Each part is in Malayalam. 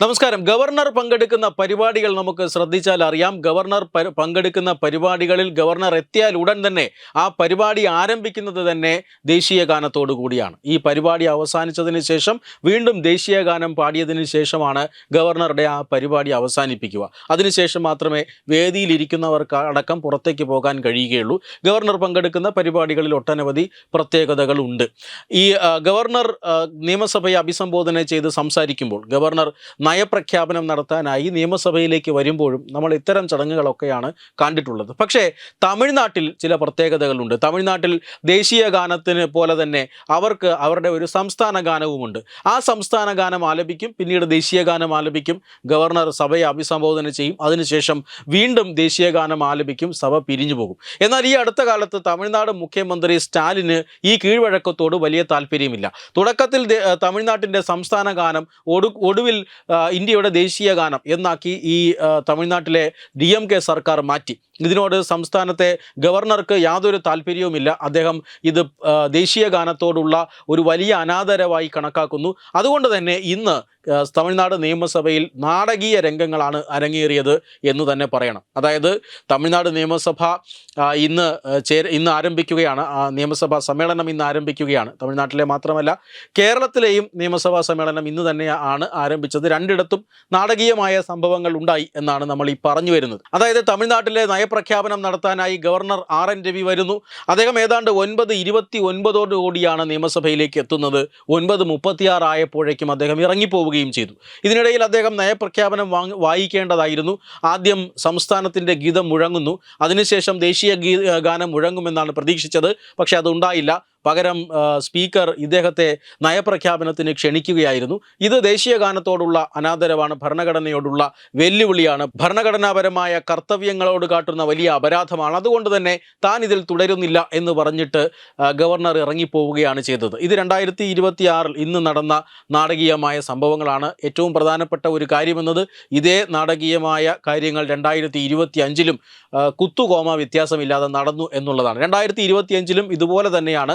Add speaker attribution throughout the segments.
Speaker 1: നമസ്കാരം. ഗവർണർ പങ്കെടുക്കുന്ന പരിപാടികൾ നമുക്ക് ശ്രദ്ധിച്ചാൽ അറിയാം. ഗവർണർ പങ്കെടുക്കുന്ന പരിപാടികളിൽ ഗവർണർ എത്തിയാൽ ഉടൻ തന്നെ ആ പരിപാടി ആരംഭിക്കുന്നത് തന്നെ ദേശീയ ഗാനത്തോടു കൂടിയാണ്. ഈ പരിപാടി അവസാനിച്ചതിന് ശേഷം വീണ്ടും ദേശീയ ഗാനം പാടിയതിന് ശേഷമാണ് ഗവർണറുടെ ആ പരിപാടി അവസാനിപ്പിക്കുക. അതിനുശേഷം മാത്രമേ വേദിയിലിരിക്കുന്നവർക്ക് അടക്കം പുറത്തേക്ക് പോകാൻ കഴിയുകയുള്ളൂ. ഗവർണർ പങ്കെടുക്കുന്ന പരിപാടികളിൽ ഒട്ടനവധി പ്രത്യേകതകളുണ്ട് ഈ ഗവർണർ നിയമസഭയെ അഭിസംബോധന ചെയ്ത് സംസാരിക്കുമ്പോൾ ഗവർണർ നയപ്രഖ്യാപനം നടത്താനായി നിയമസഭയിലേക്ക് വരുമ്പോഴും നമ്മൾ ഇത്തരം ചടങ്ങുകളൊക്കെയാണ് കണ്ടിട്ടുള്ളത്. പക്ഷേ തമിഴ്നാട്ടിൽ ചില പ്രത്യേകതകളുണ്ട്. തമിഴ്നാട്ടിൽ ദേശീയ ഗാനത്തിന് പോലെ തന്നെ അവർക്ക് അവരുടെ ഒരു സംസ്ഥാന ഗാനവുമുണ്ട്. ആ സംസ്ഥാന ഗാനം ആലപിക്കും പിന്നീട് ദേശീയ ഗാനം ആലപിക്കും. ഗവർണർ സഭയെ അഭിസംബോധന ചെയ്യും. അതിനുശേഷം വീണ്ടും ദേശീയ ഗാനം ആലപിക്കും. സഭ പിരിഞ്ഞു പോകും. എന്നാൽ ഈ അടുത്ത കാലത്ത് തമിഴ്നാട് മുഖ്യമന്ത്രി സ്റ്റാലിന് ഈ കീഴ്വഴക്കത്തോട് വലിയ താല്പര്യമില്ല. തുടക്കത്തിൽ തമിഴ്നാട്ടിന്റെ സംസ്ഥാന ഗാനം ഒടു ഒടുവിൽ ഇന്ത്യയുടെ ദേശീയ ഗാനം എന്നാക്കി ഈ തമിഴ്നാട്ടിലെ ഡി എം കെ സർക്കാർ മാറ്റി. ഇതിനോട് സംസ്ഥാനത്തെ ഗവർണർക്ക് യാതൊരു താല്പര്യവുമില്ല. അദ്ദേഹം ഇത് ദേശീയ ഗാനത്തോടുള്ള ഒരു വലിയ അനാദരവായി കണക്കാക്കുന്നു. അതുകൊണ്ട് തന്നെ ഇന്ന് തമിഴ്നാട് നിയമസഭയിൽ നാടകീയ രംഗങ്ങളാണ് അരങ്ങേറിയത് എന്ന് തന്നെ പറയണം. അതായത് തമിഴ്നാട് നിയമസഭ ഇന്ന് ചേ ഇന്ന് ആരംഭിക്കുകയാണ്. നിയമസഭാ സമ്മേളനം ഇന്ന് ആരംഭിക്കുകയാണ്. തമിഴ്നാട്ടിലെ മാത്രമല്ല കേരളത്തിലെയും നിയമസഭാ സമ്മേളനം ഇന്ന് തന്നെയാണ് ആരംഭിച്ചത്. രണ്ടിടത്തും നാടകീയമായ സംഭവങ്ങൾ ഉണ്ടായി എന്നാണ് നമ്മൾ ഈ പറഞ്ഞു വരുന്നത്. അതായത് തമിഴ്നാട്ടിലെ നയപ്രഖ്യാപനം നടത്താനായി ഗവർണർ ആർ എൻ രവി വരുന്നു. അദ്ദേഹം ഏതാണ്ട് ഒൻപത് ഇരുപത്തി ഒൻപതോട് കൂടിയാണ് നിയമസഭയിലേക്ക് എത്തുന്നത്. ഒൻപത് മുപ്പത്തിയാറ് ആയപ്പോഴേക്കും അദ്ദേഹം ഇറങ്ങിപ്പോവുകയും ചെയ്തു. ഇതിനിടയിൽ അദ്ദേഹം നയപ്രഖ്യാപനം വായിക്കേണ്ടതായിരുന്നു. ആദ്യം സംസ്ഥാനത്തിന്റെ ഗീതം മുഴങ്ങുന്നു. അതിനുശേഷം ദേശീയ ഗീ ഗാനം മുഴങ്ങുമെന്നാണ് പ്രതീക്ഷിച്ചത്. പക്ഷേ അതുണ്ടായില്ല. പകരം സ്പീക്കർ ഇദ്ദേഹത്തെ നയപ്രഖ്യാപനത്തിന് ക്ഷണിക്കുകയായിരുന്നു. ഇത് ദേശീയ ഗാനത്തോടുള്ള അനാദരവാണ് ഭരണഘടനയോടുള്ള വെല്ലുവിളിയാണ്. ഭരണഘടനാപരമായ കർത്തവ്യങ്ങളോട് കാട്ടുന്ന വലിയ അപരാധമാണ്. അതുകൊണ്ട് തന്നെ താൻ ഇതിൽ തുടരുന്നില്ല എന്ന് പറഞ്ഞിട്ട് ഗവർണർ ഇറങ്ങിപ്പോവുകയാണ് ചെയ്തത്. ഇത് രണ്ടായിരത്തി ഇരുപത്തിയാറിൽ ഇന്ന് നടന്ന നാടകീയമായ സംഭവങ്ങളാണ് ഏറ്റവും പ്രധാനപ്പെട്ട ഒരു കാര്യമെന്നത്. ഇതേ നാടകീയമായ കാര്യങ്ങൾ രണ്ടായിരത്തി ഇരുപത്തി അഞ്ചിലും കുത്തുകോമ വ്യത്യാസമില്ലാതെ നടന്നു എന്നുള്ളതാണ്. രണ്ടായിരത്തി ഇരുപത്തിയഞ്ചിലും ഇതുപോലെ തന്നെയാണ്.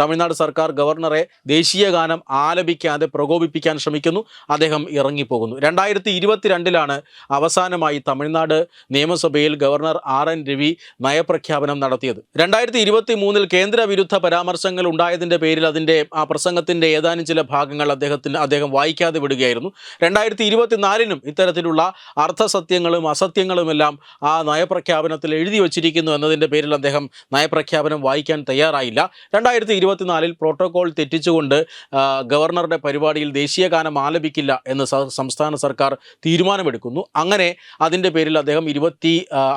Speaker 1: തമിഴ്നാട് സർക്കാർ ഗവർണറെ ദേശീയ ഗാനം ആലപിക്കാതെ പ്രകോപിപ്പിക്കാൻ ശ്രമിക്കുന്നു. അദ്ദേഹം ഇറങ്ങിപ്പോകുന്നു. രണ്ടായിരത്തി ഇരുപത്തിരണ്ടിലാണ് അവസാനമായി തമിഴ്നാട് നിയമസഭയിൽ ഗവർണർ ആർ എൻ രവി നയപ്രഖ്യാപനം നടത്തിയത്. രണ്ടായിരത്തി ഇരുപത്തി മൂന്നിൽ കേന്ദ്ര വിരുദ്ധ പരാമർശങ്ങൾ ഉണ്ടായതിന്റെ പേരിൽ അതിന്റെ ആ പ്രസംഗത്തിന്റെ ഏതാനും ചില ഭാഗങ്ങൾ അദ്ദേഹത്തിന് അദ്ദേഹം വായിക്കാതെ വിടുകയായിരുന്നു. രണ്ടായിരത്തി ഇരുപത്തിനാലിനും ഇത്തരത്തിലുള്ള അർത്ഥസത്യങ്ങളും അസത്യങ്ങളുമെല്ലാം ആ നയപ്രഖ്യാപനത്തിൽ എഴുതി വച്ചിരിക്കുന്നു എന്നതിന്റെ പേരിൽ അദ്ദേഹം നയപ്രഖ്യാപനം വായിക്കാൻ തയ്യാറായില്ല. രണ്ടായിരത്തി ഇരുപത്തിനാലിൽ പ്രോട്ടോകോൾ തെറ്റിച്ചുകൊണ്ട് ഗവർണറുടെ പരിപാടിയിൽ ദേശീയ ഗാനം ആലപിക്കില്ല എന്ന് സംസ്ഥാന സർക്കാർ തീരുമാനമെടുക്കുന്നു. അങ്ങനെ അതിന്റെ പേരിൽ അദ്ദേഹം ഇരുപത്തി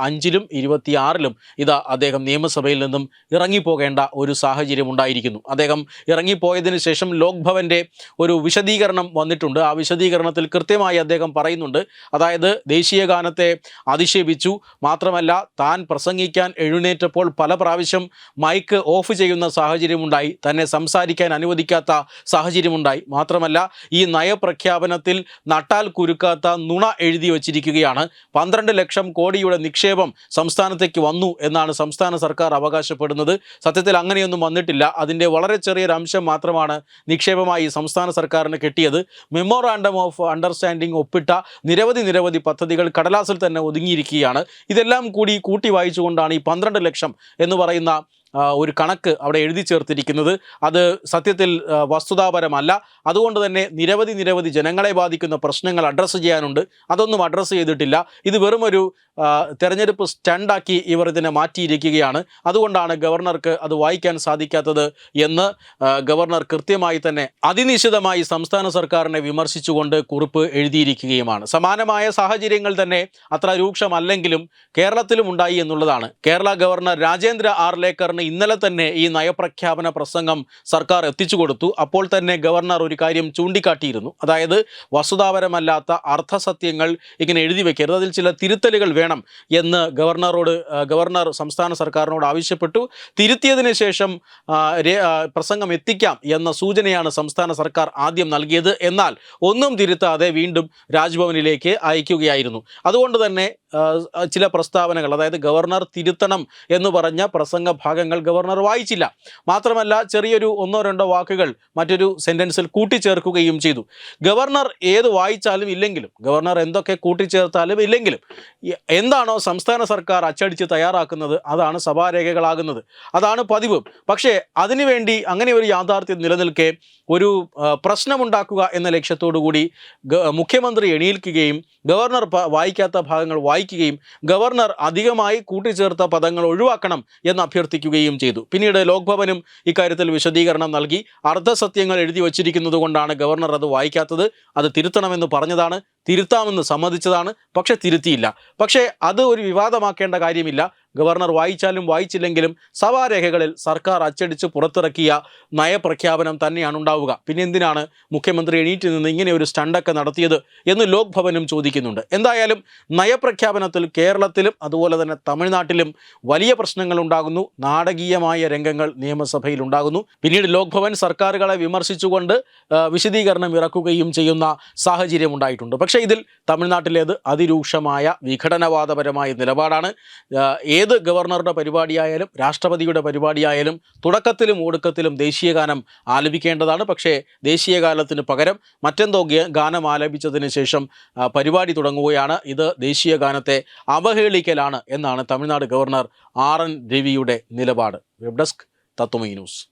Speaker 1: അഞ്ചിലും ഇരുപത്തിയാറിലും ഇതാ അദ്ദേഹം നിയമസഭയിൽ നിന്നും ഇറങ്ങിപ്പോകേണ്ട ഒരു സാഹചര്യം ഉണ്ടായിരിക്കുന്നു. അദ്ദേഹം ഇറങ്ങിപ്പോയതിനു ശേഷം ലോക് ഭവന്റെ ഒരു വിശദീകരണം വന്നിട്ടുണ്ട്. ആ വിശദീകരണത്തിൽ കൃത്യമായി അദ്ദേഹം പറയുന്നുണ്ട്. അതായത് ദേശീയ ഗാനത്തെ അധിക്ഷേപിച്ചു. മാത്രമല്ല താൻ പ്രസംഗിക്കാൻ എഴുന്നേറ്റപ്പോൾ പല പ്രാവശ്യം മൈക്ക് ഓഫ് ചെയ്യുന്ന സാഹചര്യമുണ്ടായി തന്നെ സംസാരിക്കാൻ അനുവദിക്കാത്ത സാഹചര്യമുണ്ടായി. മാത്രമല്ല ഈ നയപ്രഖ്യാപനത്തിൽ നട്ടാൽ കുരുക്കാത്ത നുണ എഴുതി വച്ചിരിക്കുകയാണ്. പന്ത്രണ്ട് ലക്ഷം കോടിയുടെ നിക്ഷേപം സംസ്ഥാനത്തേക്ക് വന്നു എന്നാണ് സംസ്ഥാന സർക്കാർ അവകാശപ്പെടുന്നത്. സത്യത്തിൽ അങ്ങനെയൊന്നും വന്നിട്ടില്ല. അതിന്റെ വളരെ ചെറിയൊരു അംശം മാത്രമാണ് നിക്ഷേപമായി സംസ്ഥാന സർക്കാരിന് കിട്ടിയത്. മെമ്മോറാണ്ടം ഓഫ് അണ്ടർസ്റ്റാൻഡിംഗ് ഒപ്പിട്ട നിരവധി നിരവധി പദ്ധതികൾ കടലാസിൽ തന്നെ ഒതുങ്ങിയിരിക്കുകയാണ്. ഇതെല്ലാം കൂടി കൂട്ടി വായിച്ചുകൊണ്ടാണ് ഈ പന്ത്രണ്ട് ലക്ഷം എന്ന് പറയുന്ന ഒരു കണക്ക് അവിടെ എഴുതി ചേർത്തിരിക്കുന്നത്. അത് സത്യത്തിൽ വസ്തുതാപരമല്ല. അതുകൊണ്ട് തന്നെ നിരവധി നിരവധി ജനങ്ങളെ ബാധിക്കുന്ന പ്രശ്നങ്ങൾ അഡ്രസ്സ് ചെയ്യാനുണ്ട്. അതൊന്നും അഡ്രസ്സ് ചെയ്തിട്ടില്ല. ഇത് വെറുമൊരു തെരഞ്ഞെടുപ്പ് സ്റ്റണ്ടാക്കി ഇവർ ഇതിനെ മാറ്റിയിരിക്കുകയാണ്. അതുകൊണ്ടാണ് ഗവർണർക്ക് അത് വായിക്കാൻ സാധിക്കാത്തത് എന്ന് ഗവർണർ കൃത്യമായി തന്നെ അതിനിശ്ചിതമായി സംസ്ഥാന സർക്കാരിനെ വിമർശിച്ചുകൊണ്ട് കുറിപ്പ് എഴുതിയിരിക്കുകയുമാണ്. സമാനമായ സാഹചര്യങ്ങൾ തന്നെ അത്ര രൂക്ഷമല്ലെങ്കിലും കേരളത്തിലും ഉണ്ടായി എന്നുള്ളതാണ്. കേരള ഗവർണർ രാജേന്ദ്ര ആർലേക്കറിന് ഇന്നലെ തന്നെ ഈ നയപ്രഖ്യാപന പ്രസംഗം സർക്കാർ എത്തിച്ചു കൊടുത്തു. അപ്പോൾ തന്നെ ഗവർണർ ഒരു കാര്യം ചൂണ്ടിക്കാട്ടിയിരുന്നു. അതായത് വസ്തുതാപരമല്ലാത്ത അർത്ഥസത്യങ്ങൾ ഇങ്ങനെ എഴുതി വെക്കരുത്. അതിൽ ചില തിരുത്തലുകൾ വേണം എന്ന് ഗവർണറോട് ഗവർണർ സംസ്ഥാന സർക്കാരിനോട് ആവശ്യപ്പെട്ടു. തിരുത്തിയതിന് ശേഷം പ്രസംഗം എത്തിക്കാം എന്ന സൂചനയാണ് സംസ്ഥാന സർക്കാർ ആദ്യം നൽകിയത്. എന്നാൽ ഒന്നും തിരുത്താതെ വീണ്ടും രാജ്ഭവനിലേക്ക് അയക്കുകയായിരുന്നു. അതുകൊണ്ട് തന്നെ ചില പ്രസ്താവനകൾ അതായത് ഗവർണർ തിരുത്തണം എന്ന് പറഞ്ഞ പ്രസംഗ ഭാഗങ്ങൾ ഗവർണർ വായിച്ചില്ല. മാത്രമല്ല ചെറിയൊരു ഒന്നോ രണ്ടോ വാക്കുകൾ മറ്റൊരു സെന്റൻസിൽ കൂട്ടിച്ചേർക്കുകയും ചെയ്തു. ഗവർണർ ഏത് വായിച്ചാലും ഇല്ലെങ്കിലും ഗവർണർ എന്തൊക്കെ കൂട്ടിച്ചേർത്താലും ഇല്ലെങ്കിലും എന്താണോ സംസ്ഥാന സർക്കാർ അച്ചടിച്ച് തയ്യാറാക്കുന്നത് അതാണ് സഭാരേഖകളാകുന്നത്. അതാണ് പതിവ്. പക്ഷേ അതിനുവേണ്ടി അങ്ങനെ ഒരു യാഥാർത്ഥ്യം നിലനിൽക്കെ ഒരു പ്രശ്നമുണ്ടാക്കുക എന്ന ലക്ഷ്യത്തോടു കൂടി മുഖ്യമന്ത്രി എണീൽക്കുകയും ഗവർണർ വായിക്കാത്ത ഭാഗങ്ങൾ വായിക്കുകയും ഗവർണർ അധികമായി കൂട്ടിച്ചേർത്ത പദങ്ങൾ ഒഴിവാക്കണം എന്ന് അഭ്യർത്ഥിക്കുകയും ചെയ്തു. പിന്നീട് ലോക്ഭവനും ഇക്കാര്യത്തിൽ വിശദീകരണം നൽകി. അർദ്ധസത്യങ്ങൾ എഴുതി വച്ചിരിക്കുന്നത് ഗവർണർ അത് വായിക്കാത്തത്. അത് തിരുത്തണമെന്ന് പറഞ്ഞതാണ്. തിരുത്താമെന്ന് സമ്മതിച്ചതാണ്. പക്ഷെ തിരുത്തിയില്ല. പക്ഷേ അത് ഒരു വിവാദമാക്കേണ്ട കാര്യമില്ല. ഗവർണർ വായിച്ചാലും വായിച്ചില്ലെങ്കിലും സഭാരേഖകളിൽ സർക്കാർ അച്ചടിച്ച് പുറത്തിറക്കിയ നയപ്രഖ്യാപനം തന്നെയാണ് ഉണ്ടാവുക. പിന്നെ എന്തിനാണ് മുഖ്യമന്ത്രി എണീറ്റ് നിന്ന് ഇങ്ങനെ ഒരു സ്റ്റണ്ടൊക്കെ നടത്തിയത് എന്ന് ലോക് ഭവനും ചോദിക്കുന്നുണ്ട്. എന്തായാലും നയപ്രഖ്യാപനത്തിൽ കേരളത്തിലും അതുപോലെ തന്നെ തമിഴ്നാട്ടിലും വലിയ പ്രശ്നങ്ങൾ ഉണ്ടാകുന്നു. നാടകീയമായ രംഗങ്ങൾ നിയമസഭയിൽ ഉണ്ടാകുന്നു. പിന്നീട് ലോക്ഭവൻ സർക്കാരുകളെ വിമർശിച്ചുകൊണ്ട് വിശദീകരണം ഇറക്കുകയും ചെയ്യുന്ന സാഹചര്യം ഉണ്ടായിട്ടുണ്ട്. പക്ഷേ ഇതിൽ തമിഴ്നാട്ടിലേത് അതിരൂക്ഷമായ വിഘടനവാദപരമായ നിലപാടാണ്. ഏത് ഗവർണറുടെ പരിപാടിയായാലും രാഷ്ട്രപതിയുടെ പരിപാടിയായാലും തുടക്കത്തിലും ഒടുക്കത്തിലും ദേശീയഗാനം ആലപിക്കേണ്ടതാണ്. പക്ഷേ ദേശീയഗാനത്തിന് പകരം മറ്റെന്തോ ഗാനം ആലപിച്ചതിന് ശേഷം പരിപാടി തുടങ്ങുകയാണ്. ഇത് ദേശീയഗാനത്തെ അവഹേളിക്കലാണ് എന്നാണ് തമിഴ്നാട് ഗവർണർ ആർ എൻ രവിയുടെ നിലപാട്. Web desk Tatwamayi news.